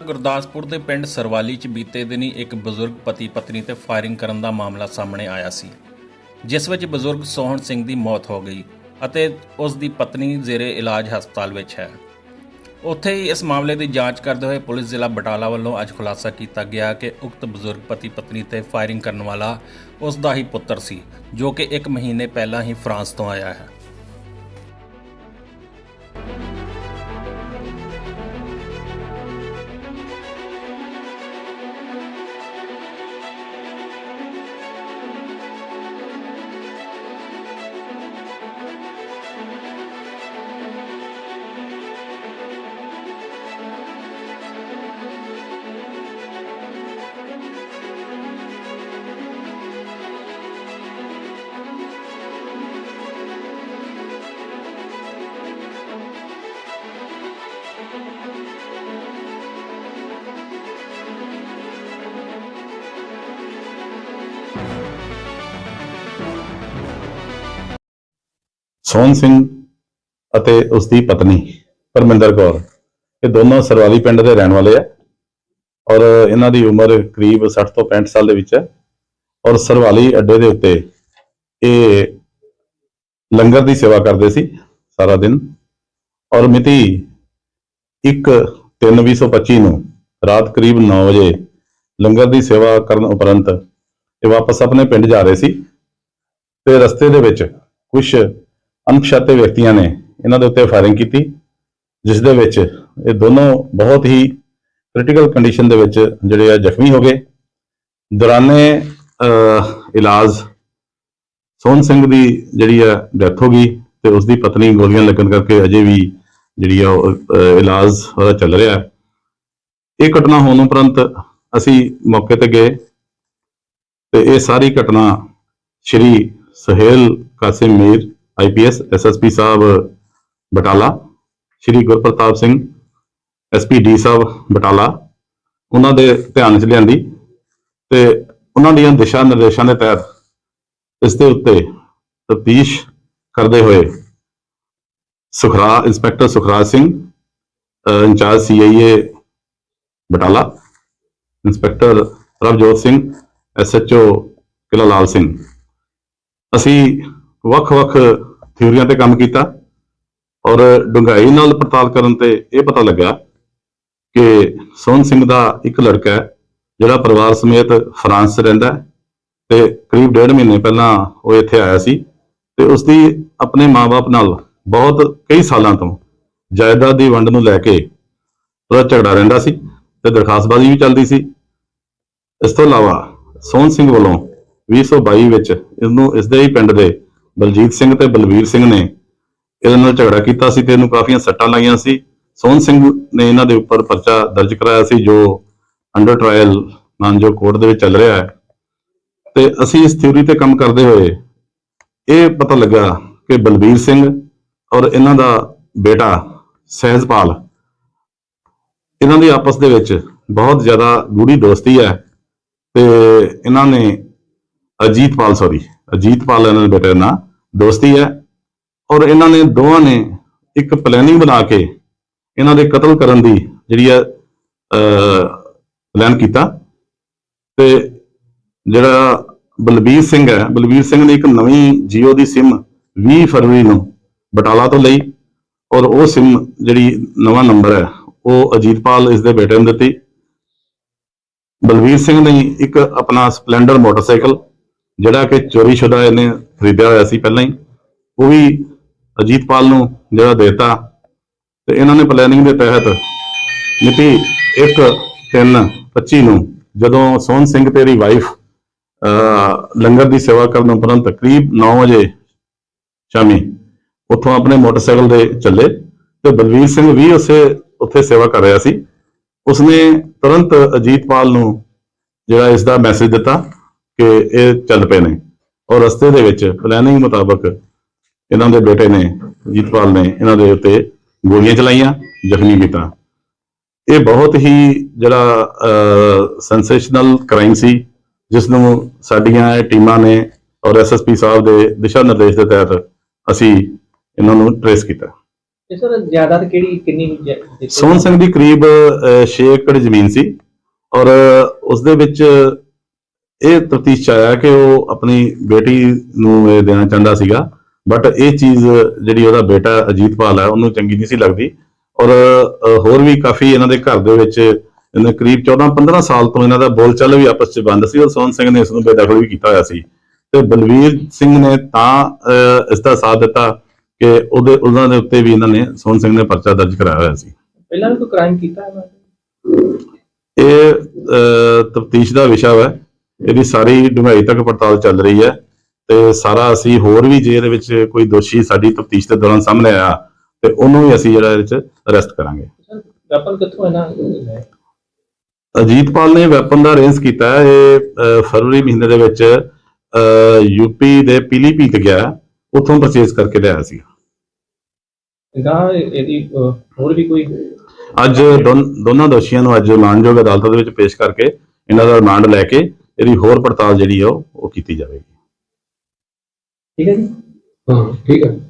ਗੁਰਦਾਸਪੁਰ ਦੇ ਪਿੰਡ ਸਰਵਾਲੀ 'ਚ ਬੀਤੇ ਦਿਨੀ ਇੱਕ ਬਜ਼ੁਰਗ ਪਤੀ ਪਤਨੀ ਤੇ ਫਾਇਰਿੰਗ ਕਰਨ ਦਾ ਮਾਮਲਾ ਸਾਹਮਣੇ ਆਇਆ ਸੀ, ਜਿਸ ਵਿੱਚ ਬਜ਼ੁਰਗ ਸੋਹਣ ਸਿੰਘ ਦੀ ਮੌਤ ਹੋ ਗਈ ਅਤੇ ਉਸ ਦੀ ਪਤਨੀ ਜ਼ੇਰੇ ਇਲਾਜ ਹਸਪਤਾਲ ਵਿੱਚ ਹੈ। ਉੱਥੇ ਹੀ ਇਸ ਮਾਮਲੇ ਦੀ ਜਾਂਚ ਕਰਦੇ ਹੋਏ ਪੁਲਿਸ ਜ਼ਿਲ੍ਹਾ ਬਟਾਲਾ ਵੱਲੋਂ ਅੱਜ ਖੁਲਾਸਾ ਕੀਤਾ ਗਿਆ ਕਿ ਉਕਤ ਬਜ਼ੁਰਗ ਪਤੀ ਪਤਨੀ ਤੇ ਫਾਇਰਿੰਗ ਕਰਨ ਵਾਲਾ ਉਸ ਦਾ ਹੀ ਪੁੱਤਰ ਸੀ, ਜੋ ਕਿ 1 ਮਹੀਨੇ ਪਹਿਲਾਂ ਹੀ ਫਰਾਂਸ ਤੋਂ ਆਇਆ ਹੈ। ਸੋਹਣ ਸਿੰਘ ਅਤੇ ਉਸ ਦੀ ਪਤਨੀ ਪਰਮਿੰਦਰ ਕੌਰ। ਇਹ ਦੋਨੋਂ ਸਰਵਾਲੀ ਪਿੰਡ ਦੇ ਰਹਿਣ ਵਾਲੇ ਆ ਔਰ ਇਹਨਾਂ ਦੀ ਉਮਰ ਕਰੀਬ 60 ਤੋਂ 65 ਸਾਲ ਦੇ ਵਿੱਚ ਹੈ ਔਰ ਸਰਵਾਲੀ ਅੱਡੇ ਦੇ ਉੱਤੇ ਇਹ ਲੰਗਰ ਦੀ ਸੇਵਾ ਕਰਦੇ ਸੀ ਸਾਰਾ ਦਿਨ ਔਰ ਮਿਤੀ 1/3/2025 ਨੂੰ ਰਾਤ ਕਰੀਬ 9 ਵਜੇ ਲੰਗਰ ਦੀ ਸੇਵਾ ਕਰਨ ਉਪਰੰਤ ਇਹ ਵਾਪਸ ਆਪਣੇ ਪਿੰਡ ਜਾ ਰਹੇ ਸੀ ਤੇ ਰਸਤੇ ਦੇ ਵਿੱਚ ਕੁਝ ਅਣਪਛਾਤੇ ਵਿਅਕਤੀਆਂ ਨੇ ਇਹਨਾਂ ਦੇ ਉੱਤੇ ਫਾਇਰਿੰਗ ਕੀਤੀ ਜਿਸ ਦੇ ਵਿੱਚ ਇਹ ਦੋਨੋਂ ਬਹੁਤ ਹੀ ਕ੍ਰਿਟੀਕਲ ਕੰਡੀਸ਼ਨ ਦੇ ਵਿੱਚ ਜਿਹੜੇ ਆ ਜ਼ਖਮੀ ਹੋ ਗਏ। ਦੌਰਾਨੇ ਇਲਾਜ ਸੋਹਣ ਸਿੰਘ ਦੀ ਜਿਹੜੀ ਆ ਡੈਥ ਹੋ ਗਈ ਤੇ ਉਸ ਦੀ ਪਤਨੀ ਗੋਲੀਆਂ ਲੱਗਣ ਕਰਕੇ ਅਜੇ ਵੀ ਜਿਹੜੀ ਆ ਉਹ, ਇਲਾਜ ਉਹਦਾ ਚੱਲ ਰਿਹਾ। ਇਹ ਘਟਨਾ ਹੋਣ ਉਪਰੰਤ ਅਸੀਂ ਮੌਕੇ ਤੇ ਗਏ ਤੇ ਇਹ ਸਾਰੀ ਘਟਨਾ ਸ਼੍ਰੀ ਸੁਹੇਲ ਕਾਸਿਮ ਮੀਰ ਆਈਪੀਐਸ ਐਸਐਸਪੀ ਸਾਹਿਬ ਬਟਾਲਾ, ਸ਼੍ਰੀ ਗੁਰਪ੍ਰਤਾਪ ਸਿੰਘ ਐਸਪੀ ਡੀ ਸਾਹਿਬ ਬਟਾਲਾ। ਉਹਨਾਂ ਦੇ ਧਿਆਨ 'ਚ ਲਿਆਂਦੀ ਤੇ ਉਹਨਾਂ ਦੀਆਂ ਦਿਸ਼ਾ ਨਿਰਦੇਸ਼ਾਂ ਦੇ ਤਹਿਤ ਇਸ ਦੇ ਉੱਤੇ ਤਫਤੀਸ਼ ਕਰਦੇ ਹੋਏ ਸੁਖਰਾ, ਇੰਸਪੈਕਟਰ ਸੁਖਰਾਜ ਸਿੰਘ ਅਹ incharge CIA Batala, inspector Ravjot Singh SHO Qila Lal Singh. ਅਸੀਂ ਵੱਖ-ਵੱਖ ਥਿਊਰੀਆਂ ਤੇ ਕੰਮ ਕੀਤਾ ਔਰ ਡੂੰਘਾਈ ਨਾਲ ਪੜਤਾਲ ਕਰਨ ਤੇ ਇਹ ਪਤਾ ਲੱਗਾ ਕਿ ਸੋਹਣ ਸਿੰਘ ਦਾ ਇੱਕ ਲੜਕਾ ਹੈ, ਜਿਹੜਾ ਪਰਿਵਾਰ ਸਮੇਤ ਫਰਾਂਸ 'ਚ ਰਹਿੰਦਾ ਹੈ ਤੇ ਕਰੀਬ ਡੇਢ ਮਹੀਨੇ ਪਹਿਲਾਂ ਉਹ ਇੱਥੇ ਆਇਆ ਸੀ ਤੇ ਉਸ ਦੀ ਆਪਣੇ ਮਾਪੇ ਨਾਲ ਬਹੁਤ ਕਈ ਸਾਲਾਂ ਤੋਂ ਜਾਇਦਾਦ ਦੀ ਵੰਡ ਨੂੰ ਲੈ ਕੇ ਉਹਦਾ ਝਗੜਾ ਰਹਿੰਦਾ ਸੀ ਤੇ ਦਰਖਾਸਤਬਾਜ਼ੀ ਵੀ ਚੱਲਦੀ ਸੀ। ਇਸ ਤੋਂ ਇਲਾਵਾ ਸੋਹਣ ਸਿੰਘ ਵੱਲੋਂ 2022 ਵਿੱਚ ਇਹਨੂੰ ਇਸ ਦੇ ਹੀ ਪਿੰਡ ਦੇ ਬਲਜੀਤ ਸਿੰਘ ਤੇ ਬਲਵੀਰ ਸਿੰਘ ਨੇ ਇਹਦੇ ਨਾਲ ਝਗੜਾ ਕੀਤਾ ਸੀ ਤੇ ਇਹਨੂੰ ਕਾਫੀਆਂ ਸੱਟਾਂ ਲਾਈਆਂ ਸੀ। ਸੋਹਣ ਸਿੰਘ ਨੇ ਇਹਨਾਂ ਦੇ ਉੱਪਰ ਪਰਚਾ ਦਰਜ ਕਰਾਇਆ ਸੀ, ਜੋ ਅੰਡਰ ਟ੍ਰਾਇਲ ਜੋ ਕੋਰਟ ਦੇ ਵਿੱਚ ਚੱਲ ਰਿਹਾ ਹੈ। ਤੇ ਅਸੀਂ ਇਸ ਥਿਊਰੀ ਤੇ ਕੰਮ ਕਰਦੇ ਹੋਏ ਇਹ ਪਤਾ ਲੱਗਾ ਕਿ ਬਲਬੀਰ ਸਿੰਘ ਔਰ ਇਹਨਾਂ ਦਾ ਬੇਟਾ ਸਹਿਜਪਾਲ, ਇਹਨਾਂ ਦੀ ਆਪਸ ਦੇ ਵਿੱਚ ਬਹੁਤ ਜ਼ਿਆਦਾ ਗੂੜੀ ਦੋਸਤੀ ਹੈ ਤੇ ਇਹਨਾਂ ਨੇ ਅਜੀਤਪਾਲ ਸੌਰੀ ਅਜੀਤਪਾਲ ਇਹਨਾਂ ਦੇ ਬੇਟੇ ਦਾ ਨਾਂ ਦੋਸਤੀ ਹੈ ਔਰ ਇਹਨਾਂ ਨੇ ਦੋਵਾਂ ਨੇ ਇੱਕ ਪਲੈਨਿੰਗ ਬਣਾ ਕੇ ਇਹਨਾਂ ਦੇ ਕਤਲ ਕਰਨ ਦੀ ਜਿਹੜੀ ਹੈ ਪਲਾਨ ਕੀਤਾ। ਤੇ ਜਿਹੜਾ ਬਲਬੀਰ ਸਿੰਘ ਹੈ, ਬਲਬੀਰ ਸਿੰਘ ਨੇ ਇੱਕ ਨਵੀਂ ਜੀਓ ਦੀ ਸਿਮ 20 ਫਰਵਰੀ ਨੂੰ ਬਟਾਲਾ ਤੋਂ ਲਈ ਔਰ ਉਹ ਸਿਮ ਜਿਹੜੀ ਨਵਾਂ ਨੰਬਰ ਹੈ, ਉਹ ਅਜੀਤਪਾਲ ਇਸ ਦੇ ਬੇਟੇ ਨੂੰ ਦਿੱਤੀ। ਬਲਵੀਰ ਸਿੰਘ ਨੇ ਇੱਕ ਆਪਣਾ ਸਪਲੈਂਡਰ ਮੋਟਰਸਾਈਕਲ ਜਿਹੜਾ ਕਿ ਚੋਰੀशुदा ਇਹਨੇ ਖਰੀਦਿਆ ਹੋਇਆ ਸੀ ਪਹਿਲਾਂ ਹੀ, ਉਹ ਵੀ ਅਜੀਤਪਾਲ ਨੂੰ ਜਿਹੜਾ ਦਿੱਤਾ ਤੇ ਇਹਨਾਂ ਨੇ ਪਲੈਨਿੰਗ ਦੇ ਤਹਿਤ ਮਿਤੀ 1 3 25 ਨੂੰ ਜਦੋਂ ਸੋਹਣ ਸਿੰਘ ਤੇ ਇਹਦੀ ਵਾਈਫ ਲੰਗਰ ਦੀ ਸੇਵਾ ਕਰਨ ਉਪਰੰਤ ਕਰੀਬ 9 ਵਜੇ ਸ਼ਾਮੀ ਉੱਥੋਂ ਆਪਣੇ ਮੋਟਰਸਾਈਕਲ ਦੇ ਚੱਲੇ ਤੇ ਬਲਵੀਰ ਸਿੰਘ ਵੀ ਉਸੇ, ਉੱਥੇ ਸੇਵਾ ਕਰ ਰਿਹਾ ਸੀ। ਉਸਨੇ ਤੁਰੰਤ ਅਜੀਤਪਾਲ ਨੂੰ ਜਿਹੜਾ ਇਸ ਦਾ ਮੈਸੇਜ ਦਿੱਤਾ ਕਿ ਇਹ ਚੱਲ ਪਏ ਨੇ। ਔਰ ਰਸਤੇ ਦੇ ਵਿੱਚ ਪਲੈਨਿੰਗ ਮੁਤਾਬਕ ਇਹਨਾਂ ਦੇ ਬੇਟੇ ਨੇ ਅਜੀਤਪਾਲ ਨੇ ਇਹਨਾਂ ਦੇ ਉੱਤੇ ਗੋਲੀਆਂ ਚਲਾਈਆਂ ਜ਼ਖਮੀ ਕੀਤਾ ਇਹ ਬਹੁਤ ਹੀ ਜਿਹੜਾ ਸੈਂਸੇਸ਼ਨਲ ਕ੍ਰਾਈਮ ਸੀ ਜਿਸ ਨੂੰ ਸਾਡੀਆਂ ਟੀਮਾਂ ਨੇ ਔਰ ਐਸਐਸਪੀ ਸਾਹਿਬ ਦੇ ਦਿਸ਼ਾ ਨਿਰਦੇਸ਼ ਦੇ ਤਹਿਤ ਅਸੀਂ ਇਹਨਾਂ ਨੂੰ ਟ੍ਰੇਸ ਕੀਤਾ। ਇਹ ਸਰ ਜ਼ਿਆਦਾਤ ਕਿਹੜੀ ਕਿੰਨੀ? ਸੋਹਣ ਸਿੰਘ ਦੀ ਕਰੀਬ 6 ਏਕੜ ਜ਼ਮੀਨ ਸੀ। ਔਰ ਉਸ ਦੇ ਵਿੱਚ ਇਹ ਤਫਤੀਸ਼ ਚ ਆਇਆ ਕਿ ਉਹ ਆਪਣੀ ਬੇਟੀ ਨੂੰ ਇਹ ਦੇਣਾ ਚਾਹੁੰਦਾ ਸੀਗਾ ਬਟ ਇਹ ਚੀਜ਼ ਜਿਹੜੀ ਉਹਦਾ ਬੇਟਾ ਅਜੀਤਪਾਲ ਹੈ ਉਹਨੂੰ ਚੰਗੀ ਨਹੀਂ ਸੀ ਲੱਗਦੀ। ਔਰ ਹੋਰ ਵੀ ਕਾਫੀ ਇਹਨਾਂ ਦੇ ਘਰ ਦੇ ਵਿੱਚ ਇਹਨਾਂ ਕਰੀਬ 14 15 ਸਾਲ ਤੋਂ ਇਹਨਾਂ ਦਾ ਬੋਲਚਾਲ ਵੀ ਆਪਸ ਚ ਬੰਦ ਸੀ ਔਰ ਸੋਹਣ ਸਿੰਘ ਨੇ ਇਸ ਨੂੰ ਬੇਦਖਲ ਵੀ ਕੀਤਾ ਹੋਇਆ ਸੀ। ਤੇ ਬਲਵੀਰ ਸਿੰਘ ਨੇ ਤਾਂ ਇਸ ਦਾ ਸਾਥ ਦਿੱਤਾ ਕਿ ਉਹਦੇ ਉਹਨਾਂ ਦੇ ਉੱਤੇ ਵੀ ਇਹਨਾਂ ਨੇ ਸੋਹਣ ਸਿੰਘ ਨੇ ਪਰਚਾ ਦਰਜ ਕਰਾਇਆ ਹੋਇਆ ਸੀ। ਪਹਿਲਾਂ ਵੀ ਕੋਈ ਕ੍ਰਾਈਮ ਕੀਤਾ ਹੈ? ਇਹ ਤਫਤੀਸ਼ ਦਾ ਵਿਸ਼ਾ ਹੈ। ਇਹਦੀ ਸਾਰੀ ਡੂੰਘਾਈ ਤੱਕ ਪੜਤਾਲ ਚੱਲ ਰਹੀ ਹੈ ਤੇ ਸਾਰਾ ਅਸੀਂ ਹੋਰ ਵੀ ਜੇ ਇਹਦੇ ਵਿੱਚ ਕੋਈ ਦੋਸ਼ੀ ਸਾਡੀ ਤਫਤੀਸ਼ ਦੇ ਦੌਰਾਨ ਸਾਹਮਣੇ ਆਇਆ ਤੇ ਉਹਨੂੰ ਵੀ ਅਸੀਂ ਜਿਹੜਾ ਇਹਦੇ ਵਿੱਚ ਅਰੈਸਟ ਕਰਾਂਗੇ। ਵੈਪਨ ਕਿੱਥੋਂ ਇਹਨਾਂ ਅਜੀਤਪਾਲ ਨੇ ਵੈਪਨ ਦਾ ਅਰੇਂਜ ਕੀਤਾ ਹੈ। ਇਹ ਫਰਵਰੀ ਮਹੀਨੇ ਦੇ ਵਿੱਚ ਯੂਪੀ ਦੇ ਪੀਲੀਭੀਤ ਗਿਆ ਉੱਥੋਂ ਪਰਚੇਸ ਕਰਕੇ ਲਿਆਇਆ ਸੀ ਗਾਂ ਇਹਦੀ ਅਹ, ਹੋਰ ਵੀ ਕੋਈ ਅੱਜ ਦੋਨ- ਦੋਨਾਂ ਦੋਸ਼ੀਆਂ ਨੂੰ ਅੱਜ ਮਾਨਯੋਗ ਅਦਾਲਤ ਦੇ ਵਿੱਚ ਪੇਸ਼ ਕਰਕੇ ਇਹਨਾਂ ਦਾ ਰਿਮਾਂਡ ਲੈ ਕੇ ਇਹਦੀ ਹੋਰ ਪੜਤਾਲ ਜਿਹੜੀ ਆ ਉਹ ਉਹ ਕੀਤੀ ਜਾਵੇਗੀ। ਠੀਕ ਹੈ ਜੀ? ਹਾਂ ਠੀਕ ਹੈ।